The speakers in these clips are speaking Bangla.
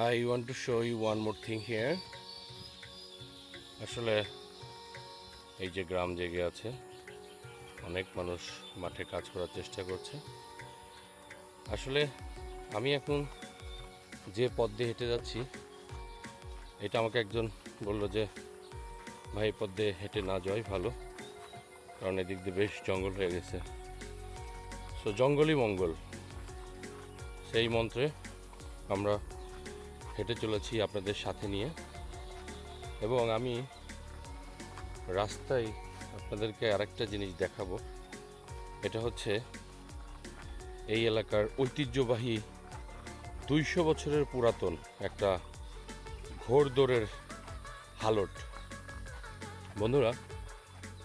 I want to show you one more thing here. আসলে এই যে গ্রাম জেগে আছে, অনেক মানুষ মাঠে কাজ করার চেষ্টা করছে। আসলে আমি এখন যে পথ দিয়ে হেঁটে যাচ্ছি, এটা আমাকে একজন বলল যে, ভাই পথ দিয়ে হেঁটে না যাওয়াই ভালো, কারণ এদিক দিয়ে বেশ জঙ্গল হয়ে গেছে। সো জঙ্গলই মঙ্গল। সেই মন্ত্রে আমরা হেঁটে চলেছি আপনাদের সাথে নিয়ে। এবং আমি রাস্তায় আপনাদেরকে আরেকটা জিনিস দেখাবো। এটা হচ্ছে এই এলাকার ঐতিহ্যবাহী দুইশো বছরের পুরাতন একটা ঘোড়দৌড়ের হালট। বন্ধুরা,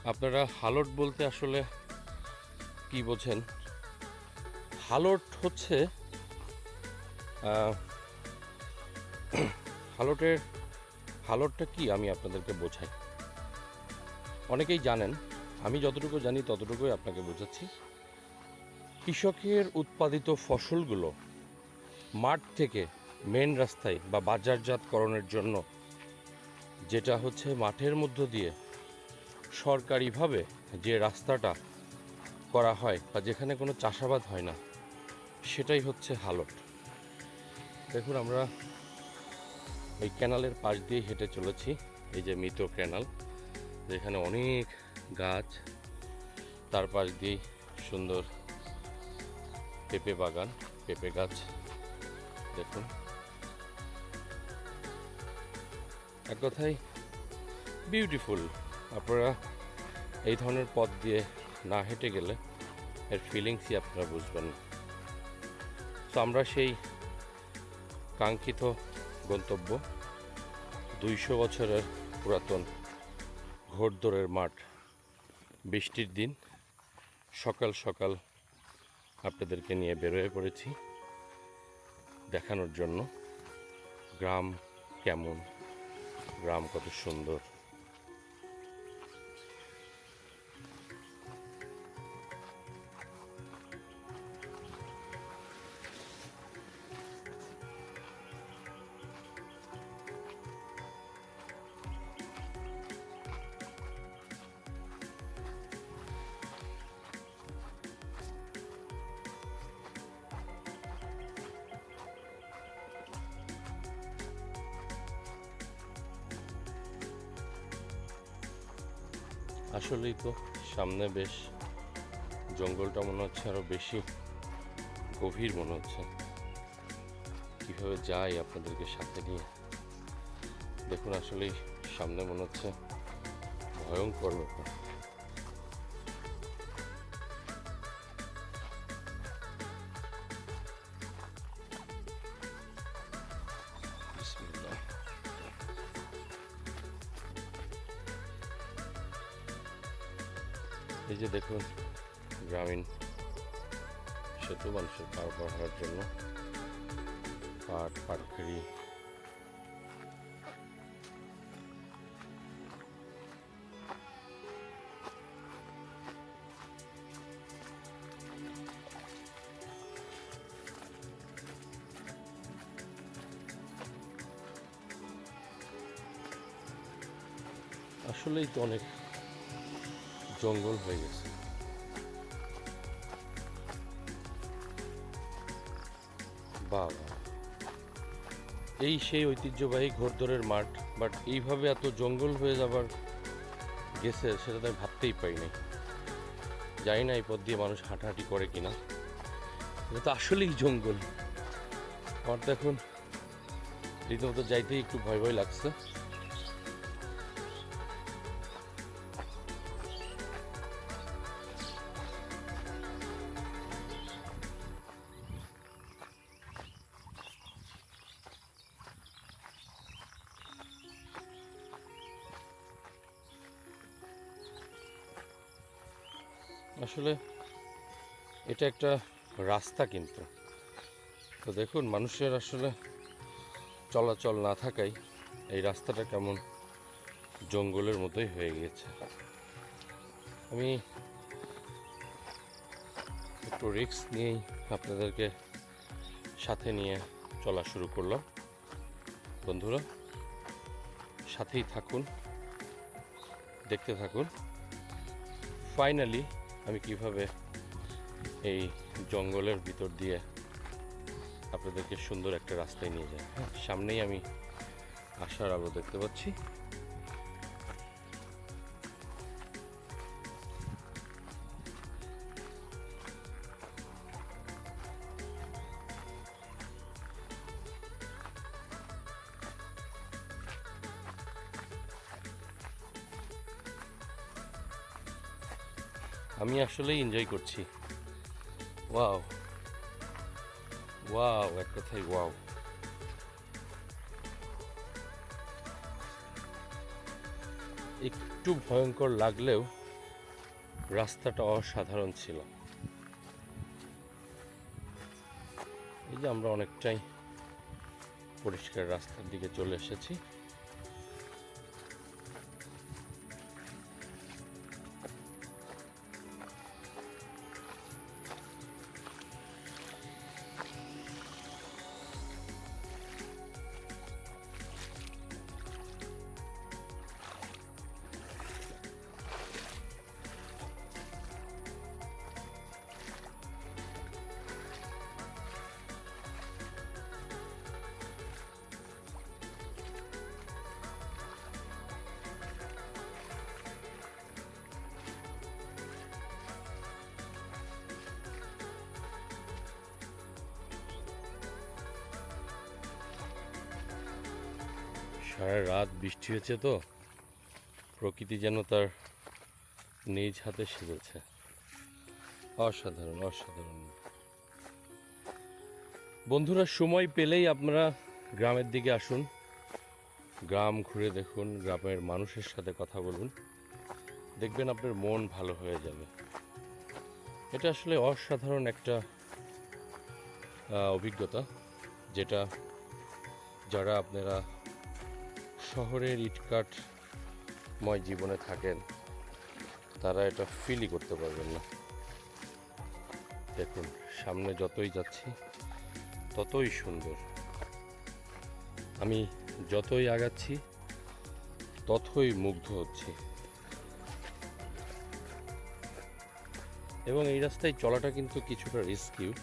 আপনারা হালট বলতে আসলে কি বোঝেন? হালট হচ্ছে হালটের, হালটটা কি আমি আপনাদেরকে বোঝাই? অনেকেই জানেন, আমি যতটুকু জানি ততটুকুই আপনাকে বোঝাচ্ছি। কৃষকের উৎপাদিত ফসলগুলো মাঠ থেকে মেন রাস্তায় বা বাজারজাতকরণের জন্য, যেটা হচ্ছে মাঠের মধ্য দিয়ে সরকারিভাবে যে রাস্তাটা করা হয় বা যেখানে কোনো চাষাবাদ হয় না, সেটাই হচ্ছে হালট। দেখুন আমরা এই ক্যানালের পাশ দিয়ে হেঁটে চলেছি, এই যে মৃত ক্যানাল, যেখানে অনেক গাছ, তার পাশ দিয়ে সুন্দর পেঁপে বাগান, পেঁপে গাছ, দেখুন। এক কথায় বিউটিফুল আপনারা এই ধরনের পথ দিয়ে না হেঁটে গেলে এর ফিলিংসই আপনারা বুঝবেন তো আমরা সেই কাঙ্ক্ষিত গন্তব্য দুইশো বছরের পুরাতন ঘোরদোরের মাঠ। বৃষ্টির দিন, সকাল সকাল আপনাদেরকে নিয়ে বেরোয় পড়েছি দেখানোর জন্য। গ্রাম কেমন? গ্রাম কত সুন্দর। আসলেই তো, সামনে বেশ জঙ্গলটা মনে হচ্ছে আরও বেশি গভীর মনে হচ্ছে। কীভাবে যাই আপনাদেরকে সাথে নিয়ে? দেখুন, আসলেই সামনে মনে হচ্ছে ভয়ঙ্কর ব্যাপার। এই যে দেখুন গ্রামীণ সেতু মানুষের পার করার জন্য পাট পাটখড়ি আসলেই তো অনেক জঙ্গল হয়ে গেছে। বাবা। এই সেই ঐতিহ্যবাহী ঘোড়দৌড়ের মাঠ বাট এইভাবে এত জঙ্গল হয়ে যাবার গেছে সেটা তো ভাবতেই পাইনি জানি না এই পথ দিয়ে মানুষ হাঁটাহাঁটি করে কিনা। এটা তো আসলেই জঙ্গল। আমার তো এখন রীতিমতো যাইতেই একটু ভয় ভয় লাগছে। আসলে এটা একটা রাস্তা কিন্তু। তো দেখুন, মানুষের আসলে চলাচল না থাকায় এই রাস্তাটা কেমন জঙ্গলের মতোই হয়ে গিয়েছে আমি একটু রিস্ক নিয়েই আপনাদেরকে সাথে নিয়ে চলা শুরু করলাম। বন্ধুরা, সাথেই থাকুন, দেখতে থাকুন। ফাইনালি আমি কীভাবে এই জঙ্গলের ভিতর দিয়ে আপনাদেরকে সুন্দর একটা রাস্তায় নিয়ে যাই? হ্যাঁ। সামনেই আমি আসার আলো দেখতে পাচ্ছি। আমি আসলেই এনজয় করছি। ওয়াও ওয়াও এক কথায় ওয়াও একটু ভয়ঙ্কর লাগলেও রাস্তাটা অসাধারণ ছিল। এই যে আমরা অনেকটাই পরিষ্কার রাস্তার দিকে চলে এসেছি। সারা রাত বৃষ্টি হয়েছে তো, প্রকৃতি যেন তার নিজ হাতে সেজেছে। অসাধারণ অসাধারণ। বন্ধুরা, সময় পেলেই আপনারা গ্রামের দিকে আসুন, গ্রাম ঘুরে দেখুন, গ্রামের মানুষের সাথে কথা বলুন। দেখবেন আপনার মন ভালো হয়ে যাবে। এটা আসলে অসাধারণ একটা অভিজ্ঞতা, যেটা যারা আপনারা শহরের ইটকাটময় জীবনে থাকেন, তারা এটা ফিলই করতে পারবেন না। দেখুন, সামনে যতই যাচ্ছি, ততই সুন্দর। আমি যতই আগাচ্ছি, ততই মুগ্ধ হচ্ছি। এবং এই রাস্তায় চলাটা কিন্তু কিছুটা রিস্কিউ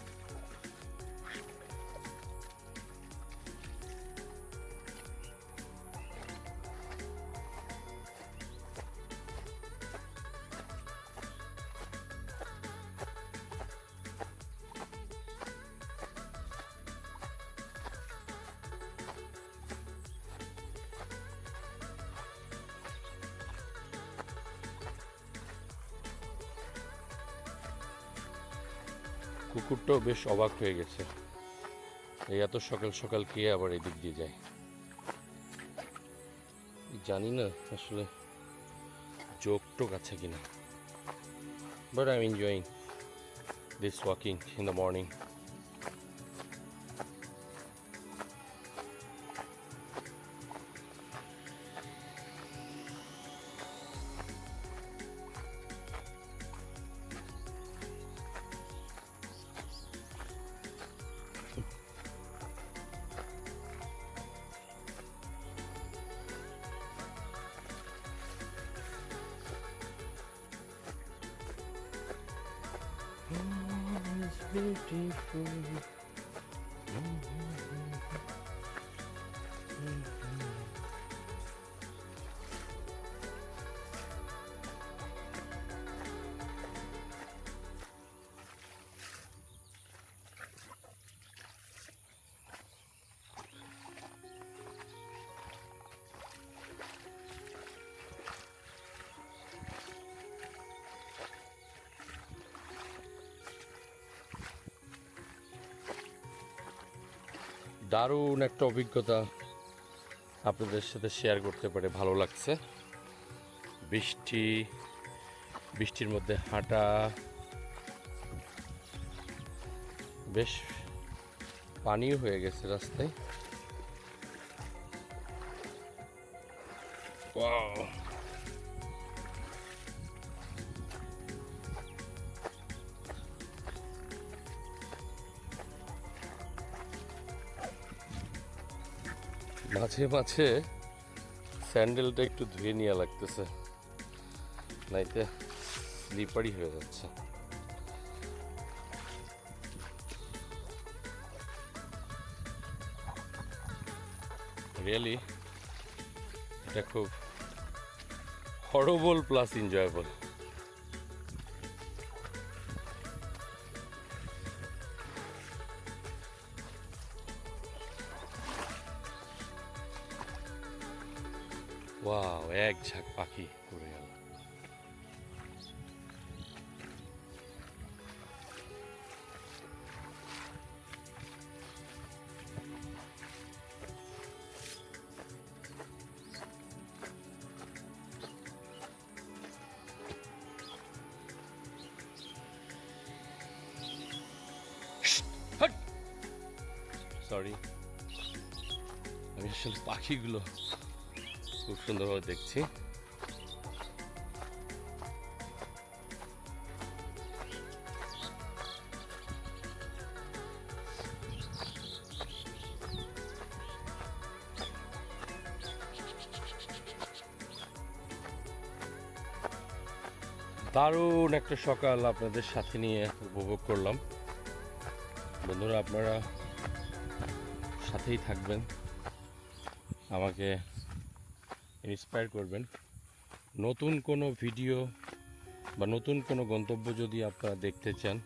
কুকুরটাও বেশ অবাক হয়ে গেছে। এই এত সকাল সকাল কে আবার এদিক দিয়ে যায়? জানি না আসলে জোক টোক আছে কিনা। But I am enjoying this walking in the morning It's beautiful. দারুণ একটা অভিজ্ঞতা আপনাদের সাথে শেয়ার করতে পারে ভালো লাগছে। বৃষ্টি, বৃষ্টির মধ্যে হাঁটা, বেশ পানিও হয়ে গেছে রাস্তায়। মাঝে মাঝে স্যান্ডেলটা একটু ধুয়ে নেওয়া লাগতেছে, নাইতে স্লিপারি হয়ে যাচ্ছে। রিয়েলি এটা খুব হরবল প্লাস এনজয়েবল ওয়াও এক ঝাঁক পাখি উড়ে গেল সরি আমি আসলে পাখিগুলো খুব সুন্দরভাবে দেখছি। দারুণ একটা সকাল আপনাদের সাথে নিয়ে উপভোগ করলাম। বন্ধুরা, আপনারা সাথেই থাকবেন। আমাকে ইন্সপায়ার করবেন। নতুন কোনো ভিডিও বা নতুন কোনো গন্তব্য যদি আপনারা দেখতে চান,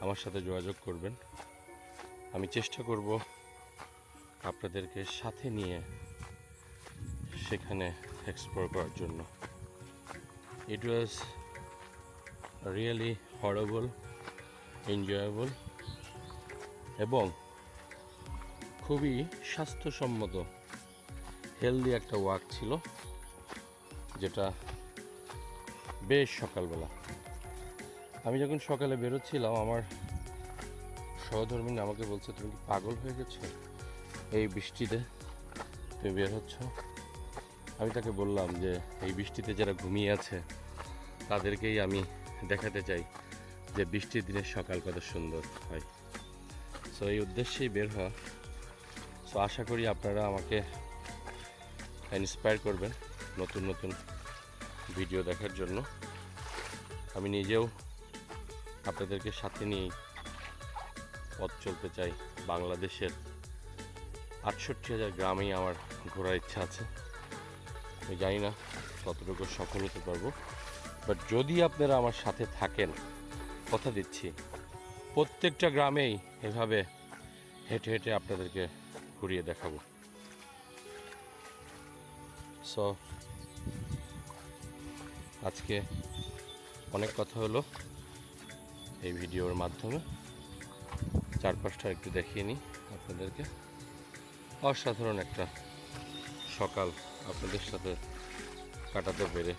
আমার সাথে যোগাযোগ করবেন। আমি চেষ্টা করব আপনাদেরকে সাথে নিয়ে সেখানে এক্সপ্লোর করার জন্য। It was really horrible enjoyable এবং খুবই স্বাস্থ্যসম্মত হেলদি একটা ওয়াক ছিল, যেটা বেশ সকালবেলা। আমি যখন সকালে বেরোচ্ছিলাম, আমার সহধর্মিনী আমাকে বলছে, তুমি কি পাগল হয়ে গেছো? এই বৃষ্টিতে তুমি বের হচ্ছ? আমি তাকে বললাম যে, এই বৃষ্টিতে যারা ঘুমিয়ে আছে, তাদেরকেই আমি দেখাতে চাই যে বৃষ্টির দিনের সকাল কত সুন্দর হয়। সো এই উদ্দেশ্যেই বের হওয়া। সো আশা করি আপনারা আমাকে ইন্সপায়ার করবেন নতুন নতুন ভিডিও দেখার জন্য। আমি নিজেও আপনাদেরকে সাথে নিয়ে পথ চলতে চাই। বাংলাদেশের আটষট্টি হাজার গ্রামেই আমার ঘোরার ইচ্ছা আছে। আমি জানি না কতটুকু সফল হতে পারব। বাট যদি আপনারা আমার সাথে থাকেন, কথা দিচ্ছি, প্রত্যেকটা গ্রামেই এভাবে হেঁটে হেঁটে আপনাদেরকে ঘুরিয়ে দেখাবো। সো আজকে অনেক কথা হলো এই ভিডিওর মাধ্যমে। চারপাশটা একটু দেখিয়ে নিই আপনাদেরকে। অসাধারণ একটা সকাল আপনাদের সাথে কাটাতে পেরে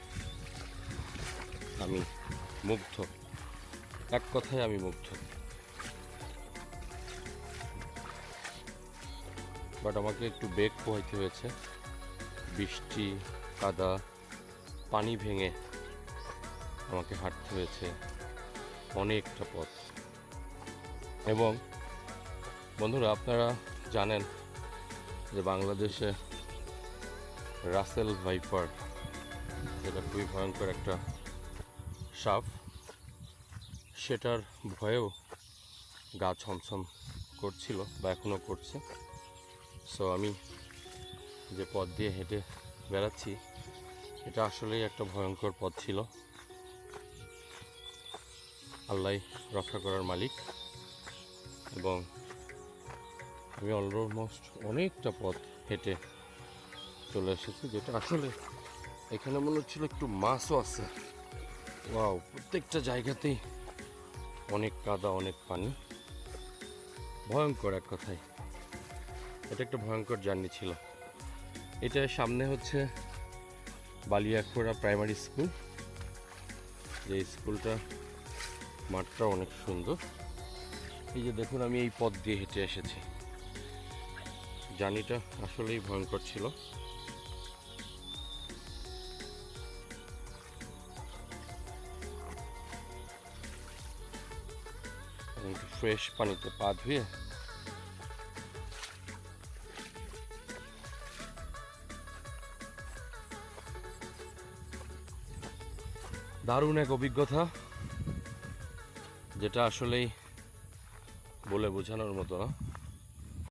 আমি মুগ্ধ। এক কথায় আমি মুগ্ধ। বাট আমাকে একটু বেগ পোহাইতে হয়েছে। বৃষ্টি, কাদা, পানি ভেঙে আমাকে হাঁটতে হয়েছে অনেকটা পথ। এবং বন্ধুরা, আপনারা জানেন যে বাংলাদেশে রাসেল ভাইপার যেটা খুবই ভয়ঙ্কর একটা সাপ, সেটার ভয়েও গা ছমছম করছিল বা এখনও করছে। সো আমি যে পথ দিয়ে হেঁটে বেড়াচ্ছি, এটা আসলেই একটা ভয়ঙ্কর পথ ছিল। আল্লাহ রক্ষা করার মালিক। এবং আমি অলমোস্ট অনেকটা পথ হেঁটে চলে এসেছি, যেটা আসলে এখানে মনে হচ্ছিল একটু মাছও আছে। ওয়াও, প্রত্যেকটা জায়গাতেই অনেক কাদা, অনেক পানি। ভয়ঙ্কর এক কথায়। এটা একটা ভয়ঙ্কর জার্নি ছিল। এটা সামনে হচ্ছে বালিয়াখোড়া প্রাইমারি স্কুল। যে স্কুলটা মাঠটা অনেক সুন্দর। এই যে দেখুন, আমি এই পথ দিয়ে হেঁটে এসেছি। জার্নিটা আসলেই ভয়ঙ্কর ছিল। ফ্রেশ পানিতে পা ধুয়ে দারুণ এক অভিজ্ঞতা যেটা আসলেই বলে বোঝানোর মতো। না